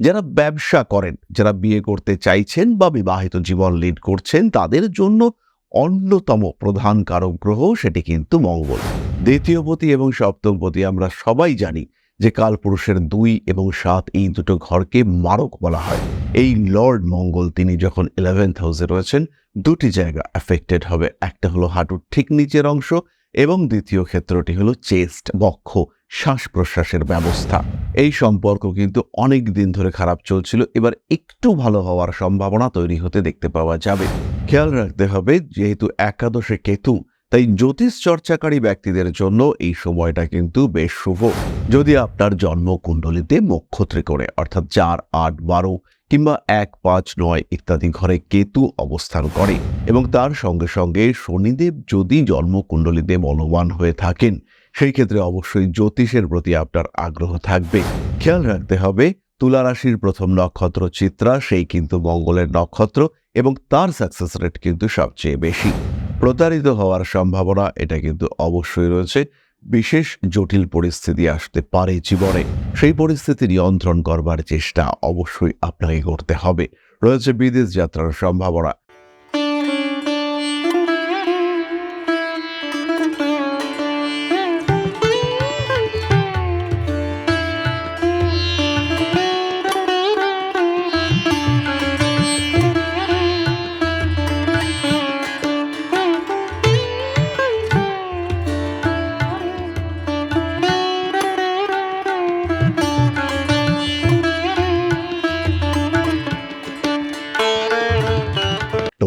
যারা ব্যবসা করেন, যারা বিয়ে করতে চাইছেন বা বিবাহিত জীবন লিড করছেন, তাদের জন্য অন্যতম প্রধান কারক গ্রহ সেটি কিন্তু মঙ্গল। দ্বিতীয়পতি এবং সপ্তমপতি আমরা সবাই জানি যে কালপুরুষের দুই এবং সাত এই দুটো ঘরকে মারক বলা হয়। এই লর্ড মঙ্গল তিনি যখন ইলেভেন্থ হাউসে রয়েছেন, দুটি জায়গা অ্যাফেক্টেড হবে। একটা হলো হাঁটুর ঠিক নিচের অংশ এবং দ্বিতীয় ক্ষেত্রটি হলো চেস্ট বক্ষ শ্বাস প্রশ্বাসের ব্যবস্থা। এই সম্পর্ক কিন্তু অনেক দিন ধরে খারাপ চলছিল, এবার একটু ভালো হওয়ার সম্ভাবনা তৈরি হতে দেখতে পাওয়া যাবে। খেয়াল রাখতে হবে, যেহেতু একাদশে কেতু, তাই জ্যোতিষ চর্চাকারী ব্যক্তিদের জন্য এই সময়টা কিন্তু বেশ শুভ। যদি আপনার জন্মকুণ্ডলিতে মুখ্য ত্রিকোণে অর্থাৎ চার, আট, বারো কিংবা এক, পাঁচ, নয় ইত্যাদি ঘরে কেতু অবস্থান করে এবং তার সঙ্গে সঙ্গে শনিদেব যদি জন্মকুণ্ডলিতে বলবান হয়ে থাকেন, সেই ক্ষেত্রে অবশ্যই জ্যোতিষের প্রতি আপনার আগ্রহ থাকবে। খেয়াল রাখতে হবে তুলা রাশির প্রথম নক্ষত্র চিত্রা, সেই কিন্তু মঙ্গলের নক্ষত্র এবং তার সাকসেস রেট কিন্তু সবচেয়ে বেশি। প্রতারিত হওয়ার সম্ভাবনা, এটা কিন্তু অবশ্যই রয়েছে। বিশেষ জটিল পরিস্থিতি আসতে পারে জীবনে। সেই পরিস্থিতি নিয়ন্ত্রণ করবার চেষ্টা অবশ্যই আপনাকে করতে হবে। রয়েছে বিদেশ যাত্রার সম্ভাবনা।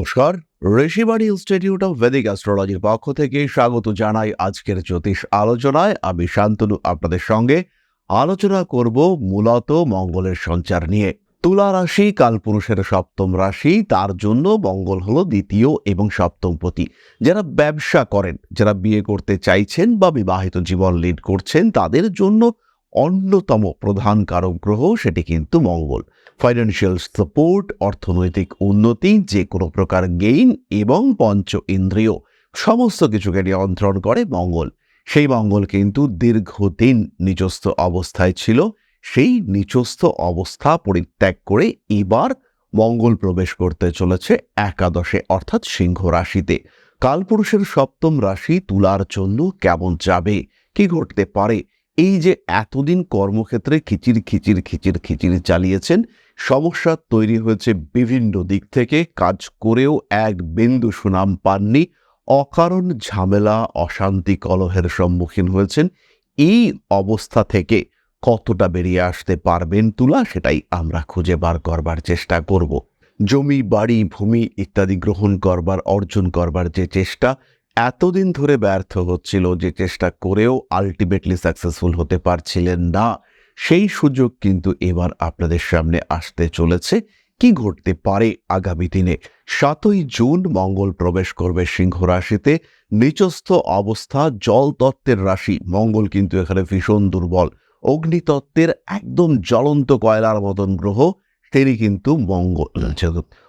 নমস্কার। ঋষিবাড়ি ইনস্টিটিউট অফ ভেদিক অ্যাস্ট্রোলজির পক্ষ থেকে স্বাগত জানাই আজকের জ্যোতিষ আলোচনায়। আমি শান্তনু, আপনাদের সঙ্গে আলোচনা করব মূলত মঙ্গলের সঞ্চার নিয়ে। তুলা রাশি, কালপুরুষের সপ্তম রাশি, তার জন্য মঙ্গল হলো দ্বিতীয় এবং সপ্তম পতি। যারা ব্যবসা করেন, যারা বিয়ে করতে চাইছেন বা বিবাহিত জীবন লিড করছেন, তাদের জন্য অন্যতম প্রধান কারক গ্রহ সেটি কিন্তু মঙ্গল। ফাইন্যান্সিয়াল সাপোর্ট অর্থনৈতিক উন্নতি, যে কোনো প্রকার গেইন এবং পঞ্চ ইন্দ্রিয়, সমস্ত কিছুকে নিয়ন্ত্রণ করে মঙ্গল। সেই মঙ্গল কিন্তু দীর্ঘদিন নিচস্থ অবস্থায় ছিল। সেই নিচস্থ অবস্থা পরিত্যাগ করে এবার মঙ্গল প্রবেশ করতে চলেছে একাদশে, অর্থাৎ সিংহ রাশিতে। কালপুরুষের সপ্তম রাশি তুলার জন্য কেমন যাবে, কি ঘটতে পারে এই যে এতদিন কর্মক্ষেত্রে খিচির খিচির খিচির খিচির চালিয়েছেন, সমস্যা তৈরি হয়েছে বিভিন্ন দিক থেকে। কাজ করেও এক বিন্দু সুনাম পাননি। অকারণ ঝামেলা, অশান্তি, কলহের সম্মুখীন হয়েছেন। এই অবস্থা থেকে কতটা বেরিয়ে আসতে পারবেন তুলা, সেটাই আমরা খুঁজে বার করবার চেষ্টা করব। জমি, বাড়ি, ভূমি ইত্যাদি গ্রহণ করবার, অর্জন করবার যে চেষ্টা এতদিন ধরে ব্যর্থ হচ্ছিল যে চেষ্টা করেও আলটিমেটলি সাকসেসফুল হতে পারছিলেন না। সেই সুযোগ কিন্তু এবার আপনাদের সামনে আসতে চলেছে। কি ঘটতে পারে আগামী দিনে? সাতই জুন মঙ্গল প্রবেশ করবে সিংহ রাশিতে। নিচস্থ অবস্থা, জল তত্ত্বের রাশি। মঙ্গল কিন্তু এখানে ভীষণ দুর্বল। অগ্নিতত্ত্বের একদম জ্বলন্ত কয়লার মতন গ্রহ। তিনি কিন্তু মঙ্গল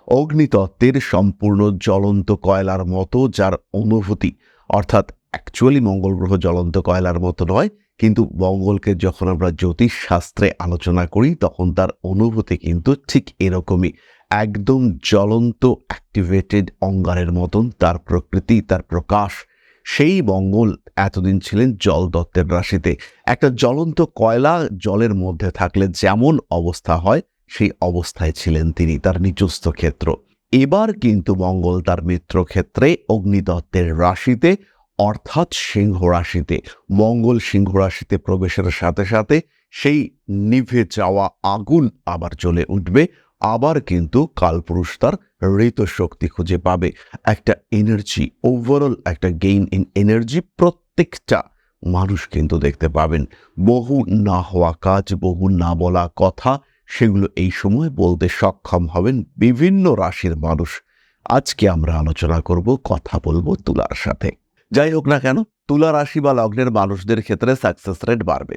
অগ্নিতত্ত্বের সম্পূর্ণ জ্বলন্ত কয়লার মতো, যার অনুভূতি, অর্থাৎ অ্যাকচুয়ালি মঙ্গল গ্রহ জ্বলন্ত কয়লার মতো নয়, কিন্তু মঙ্গলকে যখন আমরা জ্যোতিষ শাস্ত্রে আলোচনা করি, তখন তার অনুভূতি কিন্তু ঠিক এরকমই। একদম জ্বলন্ত অ্যাক্টিভেটেড অঙ্গারের মতন তার প্রকৃতি, তার প্রকাশ। সেই মঙ্গল এতদিন ছিলেন জল দত্তের রাশিতে। একটা জ্বলন্ত কয়লা জলের মধ্যে থাকলে যেমন অবস্থা হয় সেই অবস্থায় ছিলেন তিনি, তার নিজস্ব ক্ষেত্র। এবার কিন্তু মঙ্গল তার মিত্র ক্ষেত্রে অগ্নিদত্তের রাশিতে, অর্থাৎ সিংহ রাশিতে, মঙ্গল সিংহ রাশিতে প্রবেশের সাথে সাথে সেই নিভে যাওয়া আগুন আবার চলে উঠবে। আবার কিন্তু কালপুরুষ তার ঋত শক্তি খুঁজে পাবে। একটা এনার্জি ওভারঅল একটা গেইন ইন এনার্জি প্রত্যেকটা মানুষ কিন্তু দেখতে পাবেন। বহু না হওয়া কাজ, বহু না বলা কথা সেগুলো এই সময় বলতে সক্ষম হবেন বিভিন্ন রাশির মানুষ। আজকে আমরা আলোচনা করব, কথা বলব তুলার সাথে। যাই হোক না কেন, তুলা রাশি বা লগ্নের মানুষদের ক্ষেত্রে সাকসেস রেট বাড়বে।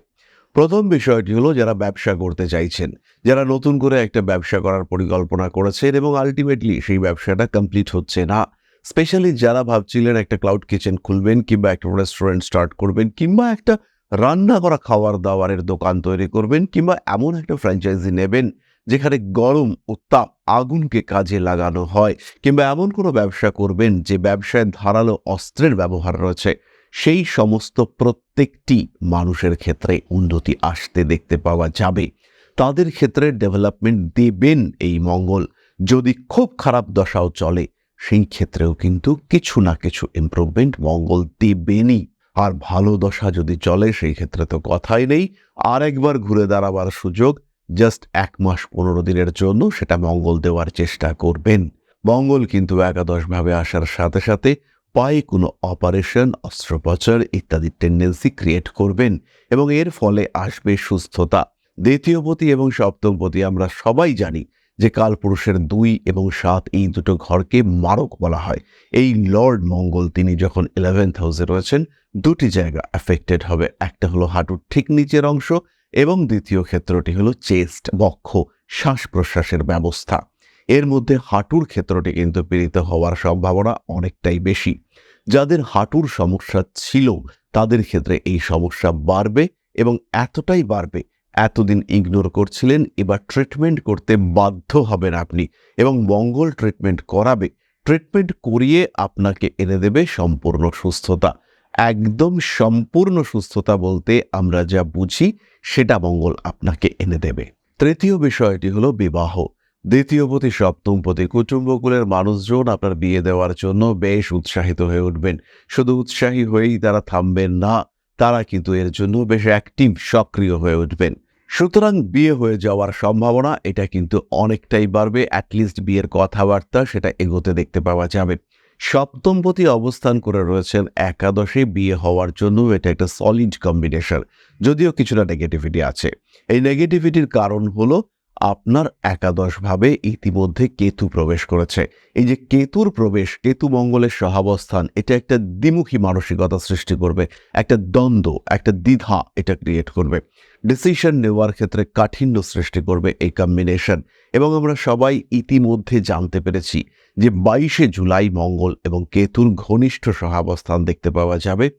প্রথম বিষয়টি হলো যারা ব্যবসা করতে চাইছেন, যারা নতুন করে একটা ব্যবসা করার পরিকল্পনা করেছেন এবং আলটিমেটলি সেই ব্যবসাটা কমপ্লিট হচ্ছে না। স্পেশালি যারা ভাবছিলেন একটা ক্লাউড কিচেন খুলবেন কিংবা একটা রেস্টুরেন্ট স্টার্ট করবেন কিংবা একটা রান্না করা খাওয়ার দাওয়ারের দোকান তৈরি করবেন কিংবা এমন একটা ফ্র্যাঞ্চাইজি নেবেন যেখানে গরম উত্তাপ আগুনকে কাজে লাগানো হয় কিংবা এমন কোনো ব্যবসা করবেন যে ব্যবসায় ধারালো অস্ত্রের ব্যবহার রয়েছে। সেই সমস্ত প্রত্যেকটি মানুষের ক্ষেত্রে উন্নতি আসতে দেখতে পাওয়া যাবে। তাদের ক্ষেত্রে ডেভেলপমেন্ট দেবেন এই মঙ্গল। যদি খুব খারাপ দশাও চলে, সেই ক্ষেত্রেও কিন্তু কিছু না কিছু ইমপ্রুভমেন্ট মঙ্গল দেবেনই। আর ভালো দশা যদি চলে, সেই ক্ষেত্রে তো কথাই নেই। আর একবার ঘুরে দাঁড়াবার সুযোগ জাস্ট এক মাস পনেরো দিনের জন্য সেটা মঙ্গল দেওয়ার চেষ্টা করবেন। মঙ্গল কিন্তু একাদশভাবে আসার সাথে সাথে পায়ে কোনো অপারেশন অস্ত্রোপচার ইত্যাদি টেন্ডেন্সি ক্রিয়েট করবেন এবং এর ফলে আসবে সুস্থতা। দ্বিতীয়পতি এবং সপ্তমপতি আমরা সবাই জানি যে কালপুরুষের দুই এবং সাত এই দুটো ঘরকে মারক বলা হয়। এই লর্ড মঙ্গল তিনি যখন ইলেভেন্থ হাউসে রয়েছেন, দুটি জায়গা অ্যাফেক্টেড হবে। একটা হলো হাঁটুর ঠিক নিচের অংশ এবং দ্বিতীয় ক্ষেত্রটি হলো চেস্ট, বক্ষ শ্বাস প্রশ্বাসের ব্যবস্থা। এর মধ্যে হাঁটুর ক্ষেত্রটি কিন্তু পীড়িত হওয়ার সম্ভাবনা অনেকটাই বেশি। যাদের হাঁটুর সমস্যা ছিল, তাদের ক্ষেত্রে এই সমস্যা বাড়বে এবং এতটাই বাড়বে এতদিন ইগনোর করছিলেন, এবার ট্রিটমেন্ট করতে বাধ্য হবেন আপনি এবং মঙ্গল ট্রিটমেন্ট করাবে। ট্রিটমেন্ট করিয়ে আপনাকে এনে দেবে সম্পূর্ণ সুস্থতা। একদম সম্পূর্ণ সুস্থতা বলতে আমরা যা বুঝি, সেটা মঙ্গল আপনাকে এনে দেবে। তৃতীয় বিষয়টি হলো বিবাহ। দ্বিতীয়পতি, সপ্তমপতি, কুটুম্বকুলের মানুষজন আপনার বিয়ে দেওয়ার জন্য বেশ উৎসাহিত হয়ে উঠবেন। শুধু উৎসাহী হয়েই তারা থামবেন না। তারা কিন্তু এর জন্য বেশ অ্যাক্টিভ সক্রিয় হয়ে উঠবেন। সুতরাং বিয়ে হয়ে যাওয়ার সম্ভাবনা, এটা কিন্তু অনেকটাই বাড়বে। অ্যাটলিস্ট বিয়ের কথাবার্তা সেটা এগোতে দেখতে পাওয়া যাবে। সপ্তমপতি অবস্থান করে রয়েছেন একাদশে বিয়ে হওয়ার জন্য। এটা একটা সলিড কম্বিনেশন যদিও কিছুটা নেগেটিভিটি আছে। এই নেগেটিভিটির কারণ হলো আপনার একাদশভাবে ইতিমধ্যে কেতু প্রবেশ করেছে। এই যে কেতুর প্রবেশ, কেতু মঙ্গলের সহাবস্থান, এটা একটা দ্বিমুখী মানসিকতা সৃষ্টি করবে। একটা দ্বন্দ্ব, একটা দ্বিধা এটা ক্রিয়েট করবে। ডিসিশন নেওয়ার ক্ষেত্রে কাঠিন্য সৃষ্টি করবে এই কম্বিনেশন এবং আমরা সবাই ইতিমধ্যে জানতে পেরেছি যে বাইশে জুলাই মঙ্গল এবং কেতুর ঘনিষ্ঠ সহাবস্থান দেখতে পাওয়া যাবে।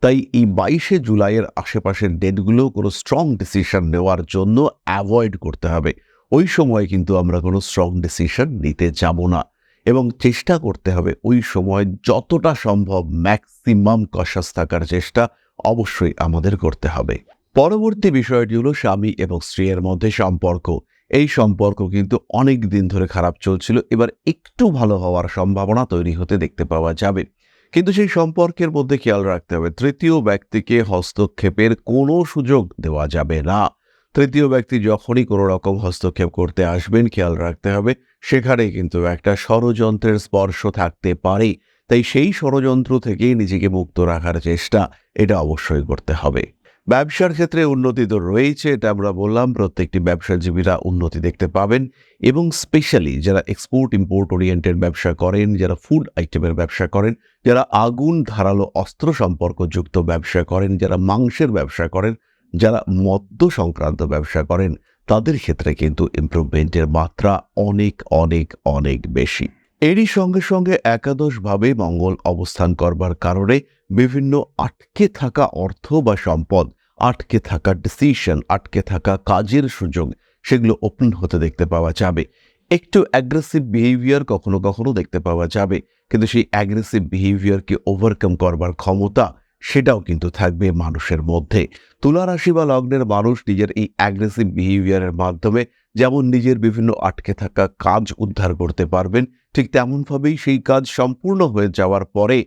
তাই এই বাইশে জুলাইয়ের আশেপাশের ডেটগুলো কোনো স্ট্রং ডিসিশন নেওয়ার জন্য অ্যাভয়েড করতে হবে। ওই সময় কিন্তু আমরা কোনো স্ট্রং ডিসিশন নিতে যাব না এবং চেষ্টা করতে হবে ওই সময় যতটা সম্ভব ম্যাক্সিমাম কশাস থাকার চেষ্টা অবশ্যই আমাদের করতে হবে। পরবর্তী বিষয়টি হলো স্বামী এবং স্ত্রীর মধ্যে সম্পর্ক। এই সম্পর্ক কিন্তু অনেক দিন ধরে খারাপ চলছিল, এবার একটু ভালো হওয়ার সম্ভাবনা তৈরি হতে দেখতে পাওয়া যাবে। কিন্তু সেই সম্পর্কের মধ্যে খেয়াল রাখতে হবে, তৃতীয় ব্যক্তিকে হস্তক্ষেপের কোনো সুযোগ দেওয়া যাবে না। তৃতীয় ব্যক্তি যখনই কোনো রকম হস্তক্ষেপ করতে আসবেন, খেয়াল রাখতে হবে। সেখানে কিন্তু একটা ষড়যন্ত্রের স্পর্শ থাকতে পারে। তাই সেই ষড়যন্ত্র থেকে নিজেকে মুক্ত রাখার চেষ্টা, এটা অবশ্যই করতে হবে। ব্যবসার ক্ষেত্রে উন্নতি তো রয়েছে, এটা আমরা বললাম। প্রত্যেকটি ব্যবসাজীবীরা উন্নতি দেখতে পাবেন এবং স্পেশালি যারা এক্সপোর্ট ইম্পোর্ট ওরিয়েন্টেড ব্যবসা করেন, যারা ফুড আইটেমের ব্যবসা করেন, যারা আগুন, ধারালো অস্ত্র সম্পর্কযুক্ত ব্যবসা করেন, যারা মাংসের ব্যবসা করেন যারা মদ্য সংক্রান্ত ব্যবসা করেন, তাদের ক্ষেত্রে কিন্তু ইমপ্রুভমেন্টের মাত্রা অনেক অনেক অনেক বেশি। এরই সঙ্গে সঙ্গে একাদশভাবে মঙ্গল অবস্থান করবার কারণে বিভিন্ন আটকে থাকা অর্থ বা সম্পদ, আটকে থাকা ডিসিশন আটকে থাকা কাজের সুযোগ, সেগুলো ওপেন হতে দেখতে পাওয়া যাবে। একটু অ্যাগ্রেসিভ বিহেভিয়ার কখনো কখনো দেখতে পাওয়া যাবে, কিন্তু সেই অ্যাগ্রেসিভ বিহেভিয়ারকে ওভারকাম করবার ক্ষমতা সেটাও কিন্তু থাকবে মানুষের মধ্যে। তুলা রাশি বা লগ্নের মানুষ নিজের এই অ্যাগ্রেসিভ বিহেভিয়ারের মাধ্যমে যেমন নিজের বিভিন্ন আটকে থাকা কাজ উদ্ধার করতে পারবেন, ঠিক তেমনভাবেই সেই কাজ সম্পূর্ণ হয়ে যাওয়ার পরে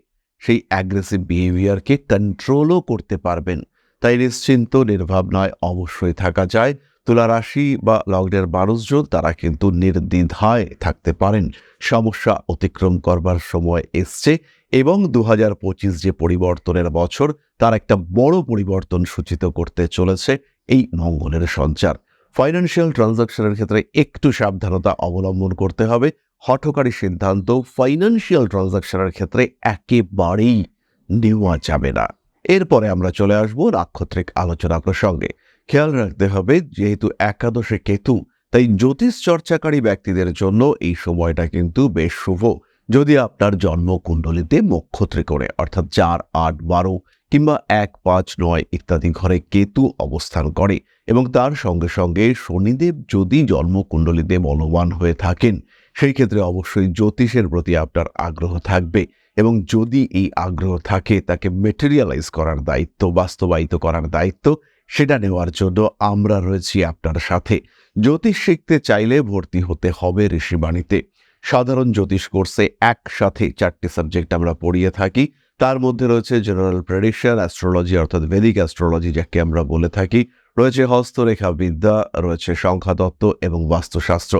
সেই অ্যাগ্রেসিভ বিহেভিয়ারকে কন্ট্রোলও করতে পারবেন। তাই নিশ্চিন্ত, নির্ভাবনায় অবশ্যই থাকা যায়। তুলা রাশি বা লগ্নের মানুষজন তারা কিন্তু নির্দ্বিধায় থাকতে পারেন। সমস্যা অতিক্রম করবার সময় এসছে এবং দু হাজার পঁচিশ যে পরিবর্তনের বছর, তার একটা বড় পরিবর্তন সূচিত করতে চলেছে এই মঙ্গলের সঞ্চার। ফাইন্যান্সিয়াল ট্রানজাকশনের ক্ষেত্রে একটু সাবধানতা অবলম্বন করতে হবে। হঠকারী সিদ্ধান্ত ফাইন্যান্সিয়াল ট্রানজাকশনের ক্ষেত্রে একেবারেই নেওয়া যাবে না। এরপরে আমরা চলে আসব নাক্ষত্রিক আলোচনা প্রসঙ্গে। খেয়াল রাখতে হবে, যেহেতু একাদশে কেতু, তাই জ্যোতিষ চর্চাকারী ব্যক্তিদের জন্য এই সময়টা কিন্তু বেশ শুভ। যদি আপনার জন্মকুণ্ডলিতে মুখ্য ত্রিকোণে অর্থাৎ চার, আট, বারো কিংবা এক, পাঁচ, নয় ইত্যাদি ঘরে কেতু অবস্থান করে এবং তার সঙ্গে সঙ্গে শনিদেব যদি জন্মকুণ্ডলীতে বলবান হয়ে থাকেন, সেই ক্ষেত্রে অবশ্যই জ্যোতিষের প্রতি আপনার আগ্রহ থাকবে এবং যদি এই আগ্রহ থাকে, তাকে মেটেরিয়ালাইজ করার দায়িত্ব, বাস্তবায়িত করার দায়িত্ব সেটা নেওয়ার জন্য আমরা রয়েছি আপনার সাথে। জ্যোতিষ শিখতে চাইলে ভর্তি হতে হবে ঋষিবাণীতে। সাধারণ জ্যোতিষ কোর্সে একসাথে চারটি সাবজেক্ট আমরা পড়িয়ে থাকি। তার মধ্যে রয়েছে জেনারেল প্রেডিকশন অ্যাস্ট্রোলজি অর্থাৎ বেদিক অ্যাস্ট্রোলজি যাকে আমরা বলে থাকি। রয়েছে হস্তরেখা বিদ্যা রয়েছে সংখ্যাতত্ত্ব এবং বাস্তুশাস্ত্র।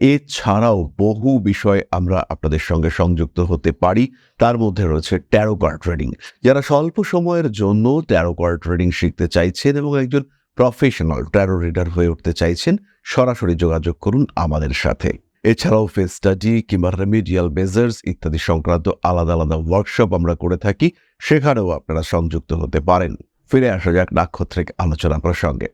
এছাড়াও বহু বিষয় আমরা আপনাদের সঙ্গে সংযুক্ত হতে পারি। তার মধ্যে রয়েছে ট্যারো কার্ড ট্রেডিং যারা স্বল্প সময়ের জন্য ট্যারো কার্ড ট্রেডিং শিখতে চাইছেন এবং একজন প্রফেশনাল ট্যারো রিডার হয়ে উঠতে চাইছেন, সরাসরি যোগাযোগ করুন আমাদের সাথে। এছাড়াও ফেস স্টাডি কিংবা রেমিডিয়াল বেজার্স ইত্যাদি সংক্রান্ত আলাদা আলাদা ওয়ার্কশপ আমরা করে থাকি, সেখানেও আপনারা সংযুক্ত হতে পারেন। ফিরে আসা যাক নাক্ষত্রিক আলোচনা প্রসঙ্গে।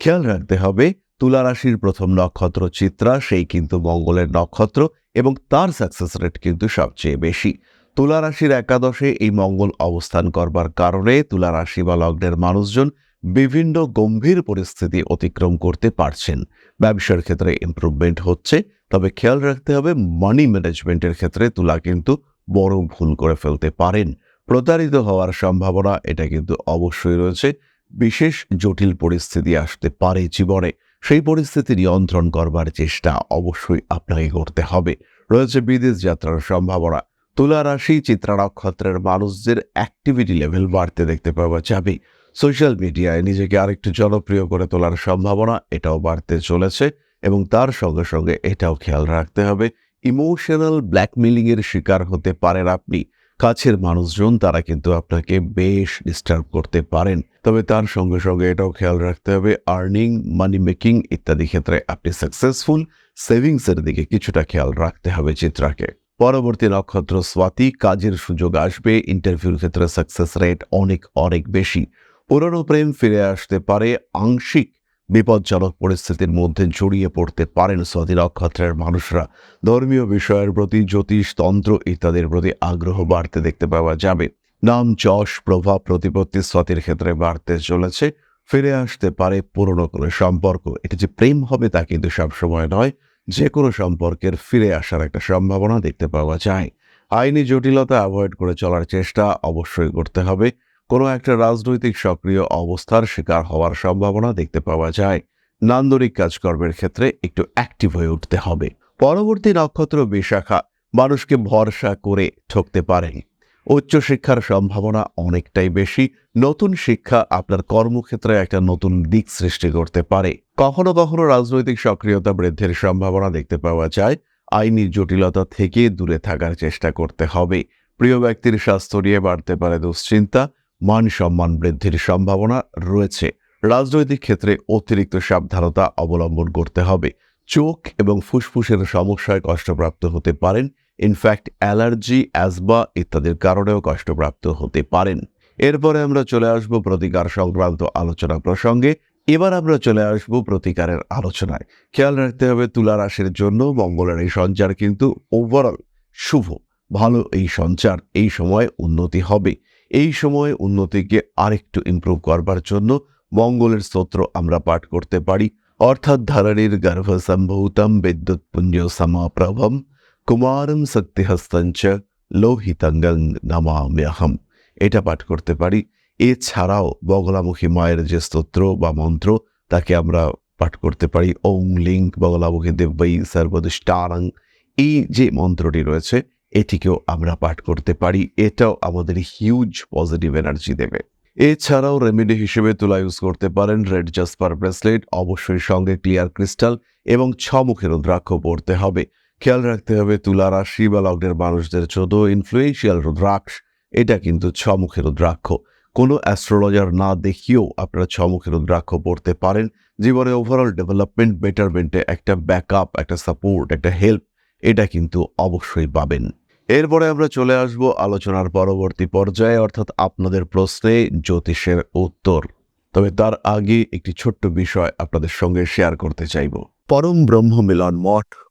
খেয়াল রাখতে হবে তুলা রাশির প্রথম নক্ষত্র চিত্রা, সেই কিন্তু মঙ্গলের নক্ষত্র এবং তার সাকসেস রেট কিন্তু সবচেয়ে বেশি। তুলা রাশির একাদশে এই মঙ্গল অবস্থান করবার কারণে তুলা রাশি বা লগ্নের মানুষজন বিভিন্ন গম্ভীর পরিস্থিতি অতিক্রম করতে পারছেন। ব্যবসার ক্ষেত্রে ইমপ্রুভমেন্ট হচ্ছে, তবে খেয়াল রাখতে হবে মানি ম্যানেজমেন্টের ক্ষেত্রে তুলা কিন্তু বড় ভুল করে ফেলতে পারেন। প্রতারিত হওয়ার সম্ভাবনা এটা কিন্তু অবশ্যই রয়েছে, বিশেষ জটিল পরিস্থিতি আসতে পারে জীবনে। সেই পরিস্থিতি নিয়ন্ত্রণ করবার চেষ্টা অবশ্যই আপনাকে করতে হবে। রয়েছে বিদেশ যাত্রার সম্ভাবনা। তুলা রাশি, চিত্রা নক্ষত্রের মানুষদের অ্যাক্টিভিটি লেভেল বাড়তে দেখতে পাওয়া যাবে সোশ্যাল মিডিয়ায় নিজেকে আরেকটু জনপ্রিয় করে তোলার সম্ভাবনা, এটাও বাড়তে চলেছে এবং তার সঙ্গে সঙ্গে এটাও খেয়াল রাখতে হবে। ইমোশনাল ব্ল্যাকমেলিং এর শিকার হতে পারেন আপনি। কাছের মানুষজন তারা কিন্তু আপনাকে বেশ ডিস্টার্ব করতে পারেন। তবে তার সঙ্গে সঙ্গে এটাও খেয়াল রাখতে হবে আর্নিং মানি মেকিং ইত্যাদি ক্ষেত্রে আপনি সাকসেসফুল সেভিংসের দিকে কিছুটা খেয়াল রাখতে হবে চিত্রাকে। পরবর্তী নক্ষত্র স্বাতি, কাজের সুযোগ আসবে ইন্টারভিউর ক্ষেত্রে সাকসেস রেট অনেক অনেক বেশি। পুরনো প্রেম ফিরে আসতে পারে, আংশিক বিপজ্জনক পরিস্থিতির মধ্যে জড়িয়ে পড়তে পারেন স্বাধীন নক্ষত্রের মানুষরা। ধর্মীয় বিষয়ের প্রতি জ্যোতিষ, তন্ত্র ইত্যাদির প্রতি আগ্রহ বাড়তে দেখতে পাওয়া যাবে। নাম, যশ, প্রভাব, প্রতিপত্তি স্বাতির ক্ষেত্রে বাড়তে চলেছে। ফিরে আসতে পারে পুরনো কোনো সম্পর্ক। এটা যে প্রেম হবে তা কিন্তু সবসময় নয়। যে কোনো সম্পর্কের ফিরে আসার একটা সম্ভাবনা দেখতে পাওয়া যায়। আইনি জটিলতা অ্যাভয়েড করে চলার চেষ্টা অবশ্যই করতে হবে। কোনো একটা রাজনৈতিক সক্রিয় অবস্থার শিকার হওয়ার সম্ভাবনা দেখতে পাওয়া যায়। নান্দনিক কাজকর্মের ক্ষেত্রে একটু অ্যাক্টিভ হয়ে উঠতে হবে। পরবর্তী নক্ষত্র বিশাখা মানুষকে ভরসা করে ঠকতে পারেন। উচ্চশিক্ষার সম্ভাবনা অনেকটাই বেশি। নতুন শিক্ষা আপনার কর্মক্ষেত্রে একটা নতুন দিক সৃষ্টি করতে পারে। কখনো কখনো রাজনৈতিক সক্রিয়তা বৃদ্ধির সম্ভাবনা দেখতে পাওয়া যায়। আইনি জটিলতা থেকে দূরে থাকার চেষ্টা করতে হবে। প্রিয় ব্যক্তির স্বাস্থ্য নিয়ে বাড়তে পারে দুশ্চিন্তা। মান সম্মান বৃদ্ধির সম্ভাবনা রয়েছে। রাজনৈতিক ক্ষেত্রে অতিরিক্ত সাবধানতা অবলম্বন করতে হবে। চোখ এবং ফুসফুসের সমস্যায় কষ্টপ্রাপ্ত হতে পারেন। ইনফ্যাক্ট অ্যালার্জি, অ্যাজমা ইত্যাদির কারণেও কষ্টপ্রাপ্ত হতে পারেন। এরপরে আমরা চলে আসব প্রতিকার সংক্রান্ত আলোচনা প্রসঙ্গে। এবার আমরা চলে আসব প্রতিকারের আলোচনায়। খেয়াল রাখতে হবে তুলা রাশির জন্য মঙ্গলের এই সঞ্চার কিন্তু ওভারঅল শুভ। ভালো এই সঞ্চার এই সময় উন্নতি হবে। এই সময়ে উন্নতিকে আরেকটু ইমপ্রুভ করবার জন্য মঙ্গলের স্তোত্র আমরা পাঠ করতে পারি। অর্থাৎ ধারণীর গর্ভসম্ভূতম বিদ্যুৎ পুঞ্জ সমাপ্রভম, কুমারম শক্তিহস্তঞ্চ লোহিতঙ্গং নমাম্যহম। এটা পাঠ করতে পারি। এছাড়াও বগলামুখী মায়ের যে স্তোত্র বা মন্ত্র, তাকে আমরা পাঠ করতে পারি। ওং লিং বগলামুখী দেব্যই সর্বদুষ্টারং এই যে মন্ত্রটি রয়েছে এটিকেও আমরা পাঠ করতে পারি। এটাও আমাদের হিউজ পজিটিভ এনার্জি দেবে। এছাড়াও রেমেডি হিসেবে তুলা ইউজ করতে পারেন রেড জাসপার ব্রেসলেট অবশ্যই সঙ্গে ক্লিয়ার ক্রিস্টাল এবং ছমুখের রুদ্রাক্ষ পড়তে হবে। খেয়াল রাখতে হবে তুলা রাশি বা লগ্নের মানুষদের জন্য ইনফ্লুয়েন্সিয়াল রুদ্রাক্ষ, এটা কিন্তু ছমুখের রুদ্রাক্ষ কোনো অ্যাস্ট্রোলজার না দেখিয়েও আপনারা ছমুখের রুদ্রাক্ষ পড়তে পারেন। জীবনে ওভারঅল ডেভেলপমেন্ট বেটারমেন্টে একটা ব্যাকআপ একটা সাপোর্ট একটা হেল্প এটা কিন্তু অবশ্যই পাবেন। এরপরে আমরা চলে আসব আলোচনার পরবর্তী পর্যায়ে, অর্থাৎ আপনাদের প্রশ্নে জ্যোতিষের উত্তর। তবে তার আগে একটি ছোট্ট বিষয় আপনাদের সঙ্গে শেয়ার করতে চাইব। পরম ব্রহ্ম মিলন মঠ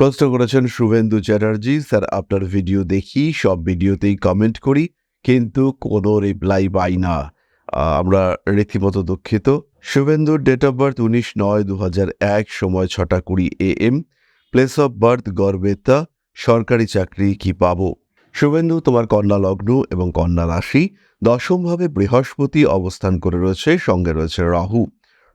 প্রশ্ন করেছেন শুভেন্দু চ্যাটার্জি, স্যার, আপনার ভিডিও দেখি, সব ভিডিওতেই কমেন্ট করি, কিন্তু কোনো রিপ্লাই পাই না। আমরা রীতিমতো দুঃখিত। শুভেন্দুর ডেট অফ বার্থ উনিশ নয় দু এক, সময় ছটা কুড়ি A M place of birth Garhbeta সরকারি চাকরি কি পাবো? শুভেন্দু, তোমার কন্যা লগ্ন এবং কন্যা রাশি, দশমভাবে বৃহস্পতি অবস্থান করে রয়েছে, সঙ্গে রয়েছে রাহু।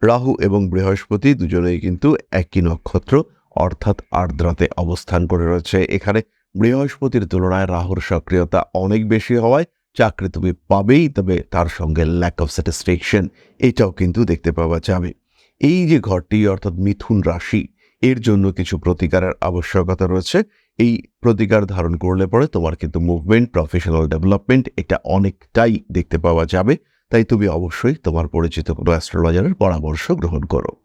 রাহু এবং বৃহস্পতি দুজনেই কিন্তু একই নক্ষত্র। অর্থাৎ আর্দ্রাতে অবস্থান করে রয়েছে। এখানে বৃহস্পতির তুলনায় রাহুর সক্রিয়তা অনেক বেশি হওয়ায় চাকরি তুমি পাবেই, তবে তার সঙ্গে ল্যাক অফ স্যাটিসফ্যাকশন এটাও কিন্তু দেখতে পাওয়া যাবে। এই যে ঘরটি, অর্থাৎ মিথুন রাশি, এর জন্য কিছু প্রতিকারের আবশ্যকতা রয়েছে। এই প্রতিকার ধারণ করলে পরে তোমার কিন্তু মুভমেন্ট প্রফেশনাল ডেভেলপমেন্ট এটা অনেকটাই দেখতে পাওয়া যাবে। তাই তুমি অবশ্যই তোমার পরিচিত কোনো অ্যাস্ট্রোলজারের পরামর্শ গ্রহণ করো।